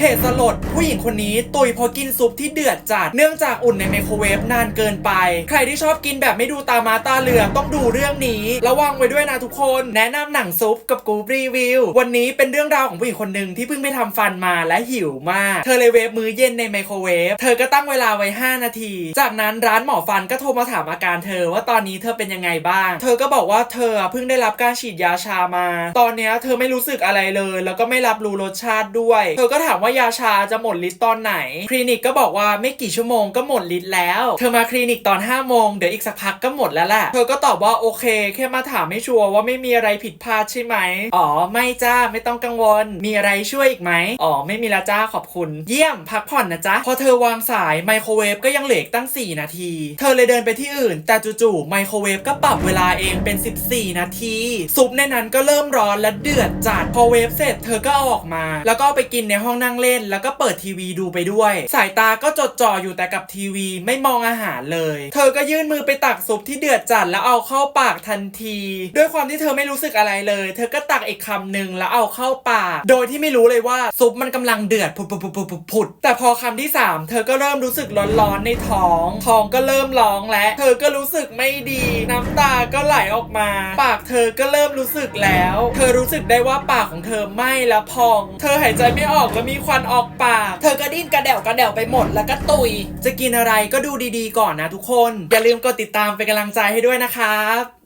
เหตุสลดผู้หญิงคนนี้ตุยพราะกินซุปที่เดือดจัด เนื่องจากอุ่นในไมโครเวฟนานเกินไป ใครที่ชอบกินแบบไม่ดูตามาตาเรือต้องดูเรื่องนี้ ระวังไว้ด้วยนะทุกคน แนะนำหนังซุปกับกูรีวิว วันนี้เป็นเรื่องราวของผู้หญิงคนหนึ่งที่เพิ่งไปทำฟันมาและหิวมาก เธอเลยเวฟมื้อเย็นในไมโครเวฟ เธอก็ตั้งเวลาไว้ 5 นาที จากนั้นร้านหมอฟันก็โทรมาถามอาการเธอว่าตอนนี้เธอเป็นยังไงบ้าง เธอก็บอกว่าเธอเพิ่งได้รับการฉีดยาชามา ตอนนี้เธอไม่รู้สึกอะไรเลย แล้วก็ไม่รับรู้รสชาติด้วย เธอก็ถามว่ายาชาจะหมดฤทธิ์ตอนไหน คลินิกก็บอกว่าไม่กี่ชั่วโมงก็หมดฤทธิ์แล้ว เธอมาคลินิกตอน5โมงเดี๋ยวอีกสักพักก็หมดแล้วแหละ เธอก็ตอบว่าโอเค แค่มาถามให้ชัวร์ว่าไม่มีอะไรผิดพลาดใช่ไหม อ๋อ ไม่จ้าไม่ต้องกังวล มีอะไรช่วยอีกไหมอ๋อ ไม่มีละจ้าขอบคุณ เยี่ยมพักผ่อนนะจ๊ะ พอเธอวางสายไมโครเวฟก็ยังเหลือตั้ง 4 นาที เธอเลยเดินไปที่อื่น แต่จู่ๆไมโครเวฟก็ปรับเวลาเองเป็น 14 นาที ซุปในนั้นก็เริ่มร้อนและเดือดจัดพอเวฟเสร็จเธอก็ออกมา แล้วก็ไปกินในห้องนั่งเล่นแล้วก็เปิดทีวีดูไปด้วย สายตาก็จดจ่ออยู่แต่กับทีวีไม่มองอาหารเลย เธอก็ยื่นมือไปตักซุปที่เดือดจัดแล้วเอาเข้าปากทันที ด้วยความที่เธอไม่รู้สึกอะไรเลย เธอก็ตักอีกคำหนึ่งแล้วเอาเข้าปาก โดยที่ไม่รู้เลยว่าซุปมันกำลังเดือดผุดผุดผุดผุดผุดแต่พอคำที่สามเธอก็เริ่มรู้สึกร้อนๆในท้องท้องก็เริ่มร้องและเธอก็รู้สึกไม่ดี น้ำตาก็ไหลออกมา ปากเธอก็เริ่มรู้สึกแล้ว เธอรู้สึกได้ว่าปากของเธอไหม้และพอง เธอหายใจไม่ออกและมีควันออกปาก เธอก็ดิ้นกระเดวกระเดวไปหมดแล้วก็ตุย จะกินอะไรก็ดูดีๆก่อนนะทุกคน อย่าลืมกดติดตามเป็นกำลังใจให้ด้วยนะครับ